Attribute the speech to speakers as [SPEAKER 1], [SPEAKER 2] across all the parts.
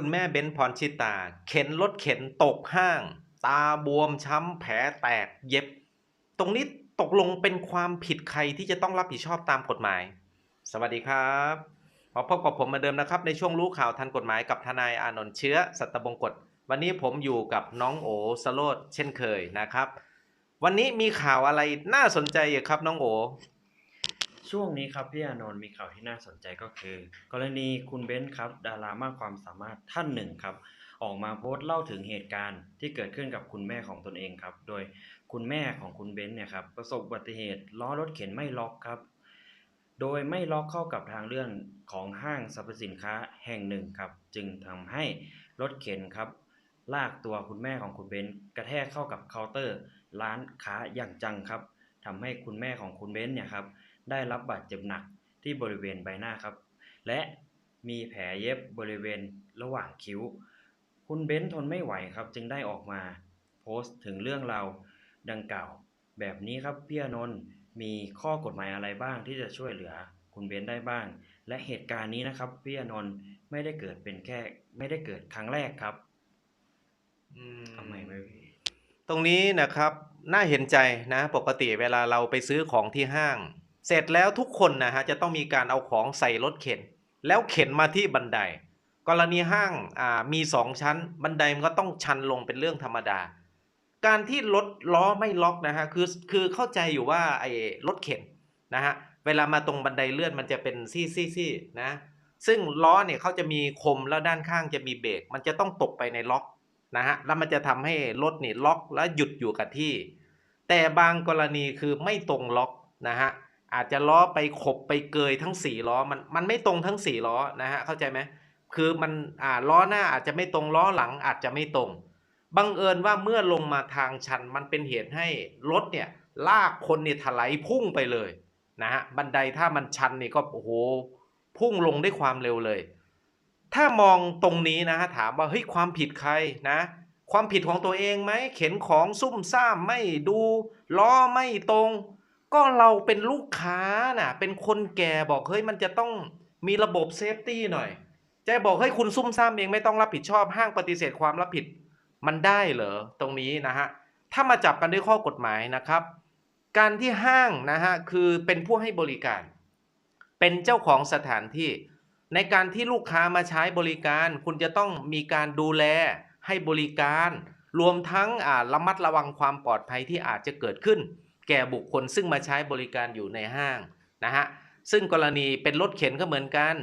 [SPEAKER 1] คุณแม่เบ้นพรชิตา เข็นรถเข็นตกห้าง ตาบวมช้ำแผลแตกเย็บ ตรงนี้ตกลงเป็นความผิดใครที่จะต้องรับผิดชอบตามกฎหมาย สวัสดีครับมาพบกับผมเหมือนเดิมนะครับ ในช่วงรู้ข่าวทันกฎหมายกับทนายอานนท์เชื้อ สัตบงกฎวันนี้ผมอยู่กับน้องโอสโลดเช่นเคยนะครับ วันนี้มีข่าวอะไรน่าสนใจครับน้องโอ
[SPEAKER 2] ช่วงนี้ครับพี่อานนท์มีข่าวที่น่าสนใจก็คือ กรณีคุณเบนซ์ครับ ดารามากความสามารถท่านหนึ่งครับ ออกมาโพสต์เล่าถึงเหตุการณ์ที่เกิดขึ้นกับคุณแม่ของตนเองครับ โดยคุณแม่ของคุณเบนซ์เนี่ยครับประสบอุบัติเหตุล้อรถเข็นไม่ล็อกครับ โดยไม่ล็อกเข้ากับทางเลื่อนของห้างสรรพสินค้าแห่งหนึ่งครับ จึงทำให้รถเข็นครับลากตัวคุณแม่ของคุณเบนซ์กระแทกเข้ากับเคาน์เตอร์ ร้านค้าอย่างจังครับทำให้คุณแม่ของคุณเบนซ์เนี่ยครับ ได้รับบาดเจ็บหนักที่บริเวณใบหน้าครับ และมีแผลเย็บบริเวณระหว่างคิ้ว คุณเบ้นทนไม่ไหวครับ จึงได้ออกมาโพสต์ถึงเรื่องราวดังกล่าว แบบนี้ครับพี่อานนท์มีข้อกฎหมายอะไรบ้างที่จะช่วยเหลือคุณเบ้นได้บ้าง และเหตุการณ์นี้นะครับพี่อานนท์ไม่ได้เกิดเป็นแค่ ไม่ได้เกิดครั้งแรกครับทำไมไม่พี่
[SPEAKER 1] ตรงนี้นะครับน่าเห็นใจนะ ปกติเวลาเราไปซื้อของที่ห้าง เสร็จแล้วทุกคนนะฮะจะต้องมีการเอาของใส่รถเข็น แล้วเข็นมาที่บันได กรณีห้างมีสองชั้น บันไดมันก็ต้องชันลงเป็นเรื่องธรรมดา การที่รถล้อไม่ล็อกนะฮะคือคือเข้าใจอยู่ว่าไอ้รถเข็นนะฮะเวลามาตรงบันไดเลื่อนมันจะเป็นซี่ซี่ซี่นะซึ่งล้อเนี่ยเขาจะมีคมแล้วด้านข้างจะมีเบรกมันจะต้องตกไปในล็อกนะฮะแล้วมันจะทำให้รถนี่ล็อกแล้วหยุดอยู่กับที่ แต่บางกรณีคือไม่ตรงล็อกนะฮะ อาจจะล้อไปขบไปเกยทั้ง4ล้อมันมันไม่ตรงทั้ง4ล้อนะฮะเข้าใจไหมคือมันอ่าล้อหน้าอาจจะไม่ตรงล้อหลังอาจจะไม่ตรงบังเอิญว่าเมื่อลงมาทางชันมันเป็นเหตุให้รถเนี่ยลากคนเนี่ยถลายพุ่งไปเลยนะฮะบันไดถ้ามันชันนี่ก็โอ้โหพุ่งลงด้วยความเร็วเลย ถ้ามองตรงนี้นะฮะถามว่าเฮ้ยความผิดใครนะ ความผิดของตัวเองไหมเข็นของซุ่มซ่ามไม่ดูล้อไม่ตรง ก็เราเป็นลูกค้าน่ะ เป็นคนแก่บอกเฮ้ยมันจะต้องมีระบบเซฟตี้หน่อยจะบอกเฮ้คุณซุ่มซ่ามเองไม่ต้องรับผิดชอบห้างปฏิเสธความรับผิดมันได้เหรอตรงนี้นะฮะถ้ามาจับกันด้วยข้อกฎหมายนะครับ การที่ห้างนะฮะคือเป็นผู้ให้บริการ เป็นเจ้าของสถานที่ ในการที่ลูกค้ามาใช้บริการ คุณจะต้องมีการดูแลให้บริการ รวมทั้งอ่าระมัดระวังความปลอดภัยที่อาจจะเกิดขึ้น แก่บุคคลซึ่งมาใช้บริการอยู่ในห้างนะฮะซึ่งกรณีเป็นรถเข็นก็เหมือนกัน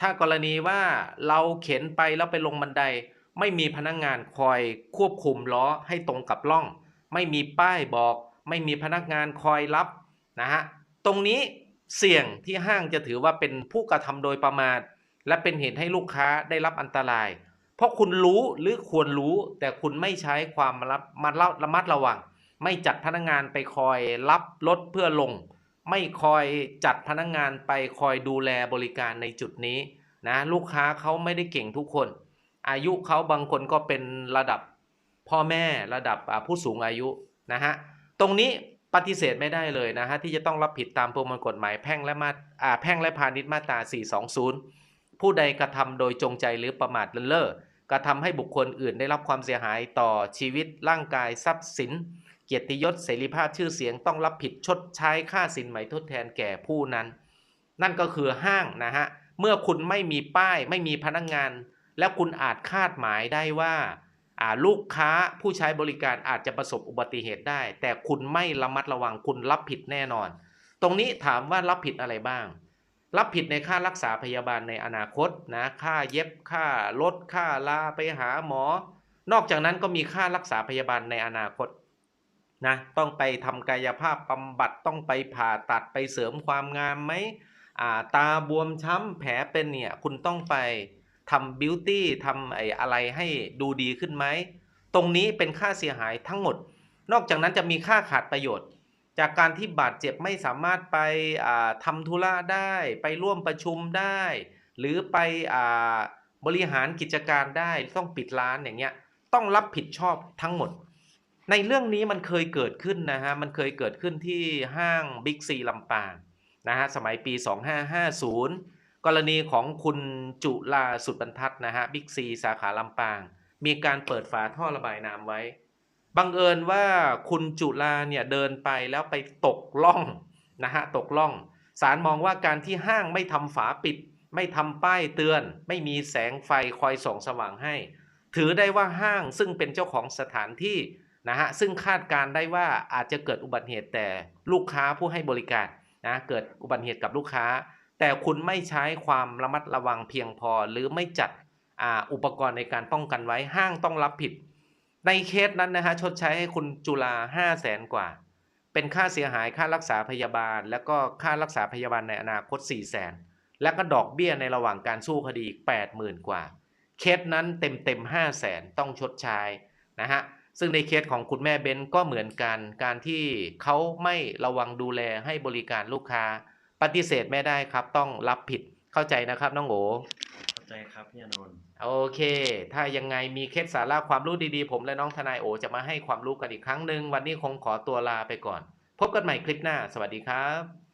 [SPEAKER 1] ถ้ากรณีว่าเราเข็นไปแล้วไปลงบันได ไม่มีพนักงงานคอยควบคุมล้อให้ตรงกับล่อง ไม่มีป้ายบอก ไม่มีพนักงานคอยรับนะฮะตรงนี้เสี่ยงที่ห้างจะถือว่าเป็นผู้กระทำโดยประมาทและเป็นเหตุให้ลูกค้าได้รับอันตราย เพราะคุณรู้หรือควรรู้แต่คุณไม่ใช้ความระมัดระมัดระวัง ไม่จัดพนักงานไปคอยรับรถเพื่อลง ไม่คอยจัดพนักงานไปคอยดูแลบริการในจุดนี้นะลูกค้าเขาไม่ได้เก่งทุกคน อายุเขาบางคนก็เป็นระดับพ่อแม่ระดับผู้สูงอายุนะฮะตรงนี้ปฏิเสธไม่ได้เลยนะฮะที่จะต้องรับผิดตามประมวลกฎหมายแพ่งและมาอ่าแพ่งและพาณิชย์มาตรา 420 ผู้ใดกระทำโดยจงใจหรือประมาทเลินเล่อกระทำให้บุคคลอื่นได้รับความเสียหายต่อชีวิตร่างกายทรัพย์สิน เกียรติยศเสรีภาพชื่อเสียงต้องรับผิดชดใช้ค่าสินไหมทดแทนแก่ผู้นั้น นั่นก็คือห้างนะฮะเมื่อคุณไม่มีป้ายไม่มีพนักงงาน แล้วคุณอาจคาดหมายได้ว่าอ่าลูกค้าผู้ใช้บริการอาจจะประสบอุบัติเหตุได้ แต่คุณไม่ระมัดระวังคุณรับผิดแน่นอน ตรงนี้ถามว่ารับผิดอะไรบ้าง รับผิดในค่ารักษาพยาบาลในอนาคตนะค่าเย็บค่ารถค่าลาไปหาหมอ นอกจากนั้นก็มีค่ารักษาพยาบาลในอนาคต นะต้องไปทำกายภาพบำบัดต้องไปผ่าตัดไปเสริมความงามไหมาตาบวมช้ำแผลเป็นเนี่ยคุณต้องไปทำบิวตี้ทำไอ้อะไรให้ดูดีขึ้นไหม ตรงนี้เป็นค่าเสียหายทั้งหมด นอกจากนั้นจะมีค่าขาดประโยชน์ จากการที่บาดเจ็บไม่สามารถไปอ่าทำธุระได้ ไปร่วมประชุมได้ หรือไปอบริหารกิจการได้ต้องปิดร้านอย่างเงี้ยต้องรับผิดชอบทั้งหมด ในเรื่องนี้มันเคยเกิดขึ้นนะฮะ มันเคยเกิดขึ้นที่ห้างบิ๊กซีลำปางนะฮะ สมัยปี 2550 กรณีของคุณจุลาสุดบรรทัดนะฮะบิ๊กซีสาขาลำปาง มีการเปิดฝาท่อระบายน้ำไว้ บังเอิญว่าคุณจุลาเนี่ยเดินไปแล้วไปตกล่องนะฮะ ตกล่องศาลมองว่าการที่ห้างไม่ทำฝาปิด ไม่ทำป้ายเตือน ไม่มีแสงไฟคอยส่องสว่างให้ ถือได้ว่าห้างซึ่งเป็นเจ้าของสถานที่ นะฮะซึ่งคาดการได้ว่าอาจจะเกิดอุบัติเหตุแต่ลูกค้าผู้ให้บริการนะเกิดอุบัติเหตุกับลูกค้า แต่คุณไม่ใช้ความระมัดระวังเพียงพอ หรือไม่จัดออุปกรณ์ในการป้องกันไว้ห้างต้องรับผิด ในเคสนั้นนะฮะชดใช้ให้คุณจุฬาห้าแสนกว่า เป็นค่าเสียหายค่ารักษาพยาบาล แล้วก็ค่ารักษาพยาบาลในอนาคต4ี่แสนแล้วก็ดอกเบี้ยในระหว่างการสู้คดีอีก8 0,000 กว่า เคสนั้นเต็มเต็มห้าแสนต้องชดใช้นะฮะ ซึ่งในเคสของคุณแม่เบนก็เหมือนกัน การที่เขาไม่ระวังดูแลให้บริการลูกค้า ปฏิเสธไม่ได้ครับ ต้องรับผิดเข้าใจนะครับน้องโอ
[SPEAKER 2] เข้าใจครับพี่อานนท์
[SPEAKER 1] โอเค ถ้ายังไงมีเคล็ดสาระความรู้ดีๆ ผมและน้องทนายโอจะมาให้ความรู้กันอีกครั้งหนึ่งวันนี้คงขอตัวลาไปก่อน พบกันใหม่คลิปหน้า สวัสดีครับ